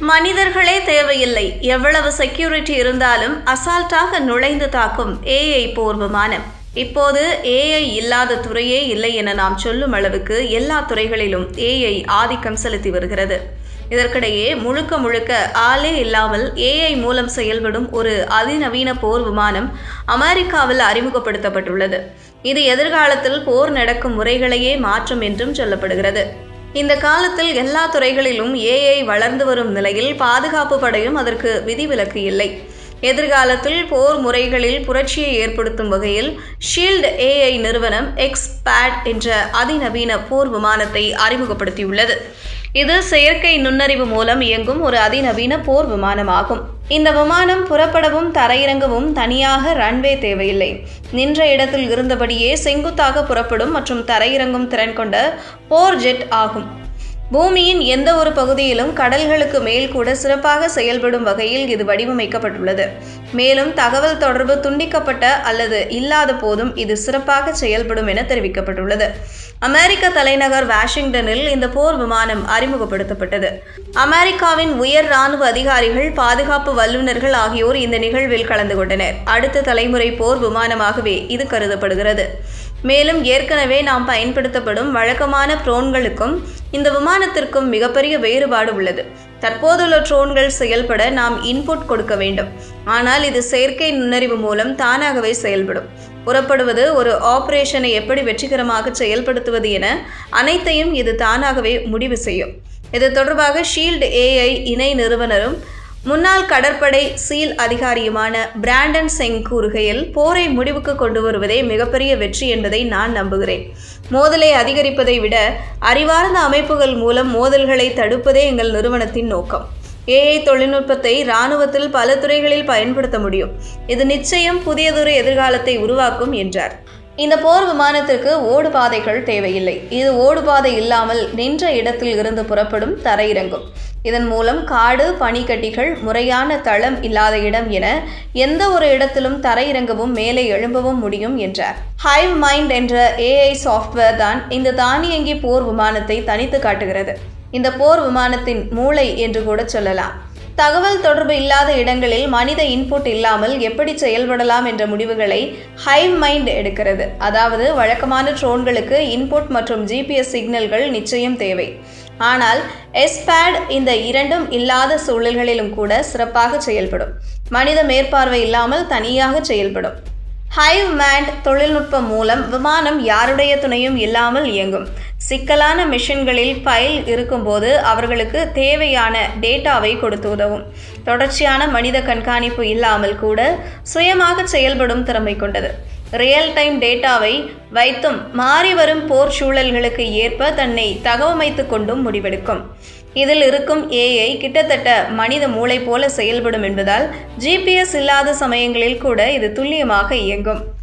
மனிதர்களே தேவையில்லை. எவ்வளவு செக்யூரிட்டி இருந்தாலும் அசால்ட்டாக நுழைந்து தாக்கும் ஏஐ போர் விமானம் இப்போது ஏஐ இல்லாத துறையே இல்லை என நாம் சொல்லும் அளவுக்கு எல்லா துறைகளிலும் ஏஐ ஆதிக்கம் செலுத்தி வருகிறது. இதற்கிடையே முழுக்க முழுக்க ஆளே இல்லாமல் ஏஐ மூலம் செயல்படும் ஒரு அதிநவீன போர் விமானம் அமெரிக்காவில் அறிமுகப்படுத்தப்பட்டுள்ளது. இது எதிர்காலத்தில் போர் நடக்கும் முறைகளையே மாற்றும் என்றும் சொல்லப்படுகிறது. இந்த காலத்தில் எல்லா துறைகளிலும் ஏஐ வளர்ந்து வரும் நிலையில் பாதுகாப்பு படையும் அதற்கு விதிவிலக்கு இல்லை. எதிர்காலத்தில் போர் முறைகளில் புரட்சியை ஏற்படுத்தும் வகையில் ஷீல்டு ஏஐ நிறுவனம் எக்ஸ்பேட் என்ற அதிநவீன போர் விமானத்தை அறிமுகப்படுத்தியுள்ளது. இது செயற்கை நுண்ணறிவு மூலம் இயங்கும் ஒரு அதிநவீன போர் விமானமாகும். இந்த விமானம் புறப்படவும் தரையிறங்கவும் தனியாக ரன்வே தேவையில்லை. நின்ற இடத்தில் இருந்தபடியே செங்குத்தாக புறப்படும் மற்றும் தரையிறங்கும் திறன் கொண்ட போர் ஜெட் ஆகும். பூமியின் எந்த ஒரு பகுதியிலும் கடல்களுக்கு மேல் கூட சிறப்பாக செயல்படும் வகையில் இது வடிவமைக்கப்பட்டுள்ளது. மேலும் தகவல் தொடர்பு துண்டிக்கப்பட்ட அல்லது இல்லாத போதும் இது சிறப்பாக செயல்படும் என தெரிவிக்கப்பட்டுள்ளது. அமெரிக்க தலைநகர் வாஷிங்டனில் இந்த போர் விமானம் அறிமுகப்படுத்தப்பட்டது. அமெரிக்காவின் உயர் ராணுவ அதிகாரிகள் பாதுகாப்பு வல்லுநர்கள் ஆகியோர் இந்த நிகழ்வில் கலந்து கொண்டனர். அடுத்த தலைமுறை போர் விமானமாகவே இது கருதப்படுகிறது. மேலும் ஏற்கனவே நாம் பயன்படுத்தப்படும் வழக்கமான ட்ரோன்களுக்கும் இந்த விமானத்திற்கும் மிகப்பெரிய வேறுபாடு உள்ளது. தற்போதுள்ள ட்ரோன்கள் செயல்பட நாம் இன்புட் கொடுக்க வேண்டும். ஆனால் இது செயற்கை நுண்ணறிவு மூலம் தானாகவே செயல்படும். புறப்படுவது ஒரு ஆபரேஷனை எப்படி வெற்றிகரமாக செயல்படுத்துவது என அனைத்தையும் இது தானாகவே முடிவு செய்யும். இது தொடர்பாக ஷீல்டு ஏஐ இணை நிறுவனரும் முன்னாள் கடற்படை சீல் அதிகாரியுமான பிராண்டன் செங் கூறுகையில் போரை முடிவுக்கு கொண்டு வருவதே மிகப்பெரிய வெற்றி என்பதை நான் நம்புகிறேன். மோதலை அதிகரிப்பதை விட அறிவார்ந்த அமைப்புகள் மூலம் மோதல்களை தடுப்பதே எங்கள் நிறுவனத்தின் நோக்கம். ஏஐ தொழில்நுட்பத்தை இராணுவத்தில் பல துறைகளில் பயன்படுத்த முடியும். இது நிச்சயம் புதியதொரு எதிர்காலத்தை உருவாக்கும் என்றார். இந்த போர் விமானத்திற்கு ஓடுபாதைகள் தேவையில்லை. இது ஓடுபாதை இல்லாமல் நின்ற இடத்தில் இருந்து புறப்படும் தரையிறங்கும். இதன் மூலம் காடு பனிக்கட்டிகள் முறையான தளம் இல்லாத இடம் என எந்த ஒரு இடத்திலும் தரையிறங்கவும் மேலே எழும்பவும் முடியும் என்றார். ஹைவ் மைண்ட் என்ற ஏஐ சாஃப்ட்வேர் தான் இந்த தானியங்கி போர் விமானத்தை தனித்து காட்டுகிறது. இந்த போர் விமானத்தின் மூளை என்று கூட சொல்லலாம். தகவல் தொடர்பு இல்லாத இடங்களில் மனித இன்புட் இல்லாமல் எப்படி செயல்படலாம் என்ற முடிவுகளை ஹைவ் மைண்ட் எடுக்கிறது. அதாவது வழக்கமான ட்ரோன்களுக்கு இன்புட் மற்றும் ஜிபிஎஸ் சிக்னல்கள் நிச்சயம் தேவை. ஆனால் எஸ்பேட் இந்த இரண்டும் இல்லாத சூழல்களிலும் கூட சிறப்பாக செயல்படும். மனித மேற்பார்வை இல்லாமல் தனியாக செயல்படும். ஹைவ் மேண்ட் தொழில்நுட்பம் மூலம் விமானம் யாருடைய துணையும் இல்லாமல் இயங்கும். சிக்கலான மிஷின்களில் ஃபைல் இருக்கும்போது அவர்களுக்கு தேவையான டேட்டாவை கொடுத்து உதவும். தொடர்ச்சியான மனித கண்காணிப்பு இல்லாமல் கூட சுயமாக செயல்படும் திறமை கொண்டது. ரியல் டைம் டேட்டாவை வைத்தும் மாறி வரும் போர் சூழல்களுக்கு ஏற்ப தன்னை தகவமைத்து கொண்டும் முடிவெடுக்கும். இதில் இருக்கும் ஏஐ கிட்டத்தட்ட மனித மூளை போல செயல்படும் என்பதால் ஜிபிஎஸ் இல்லாத சமயங்களில் கூட இது துல்லியமாக இயங்கும்.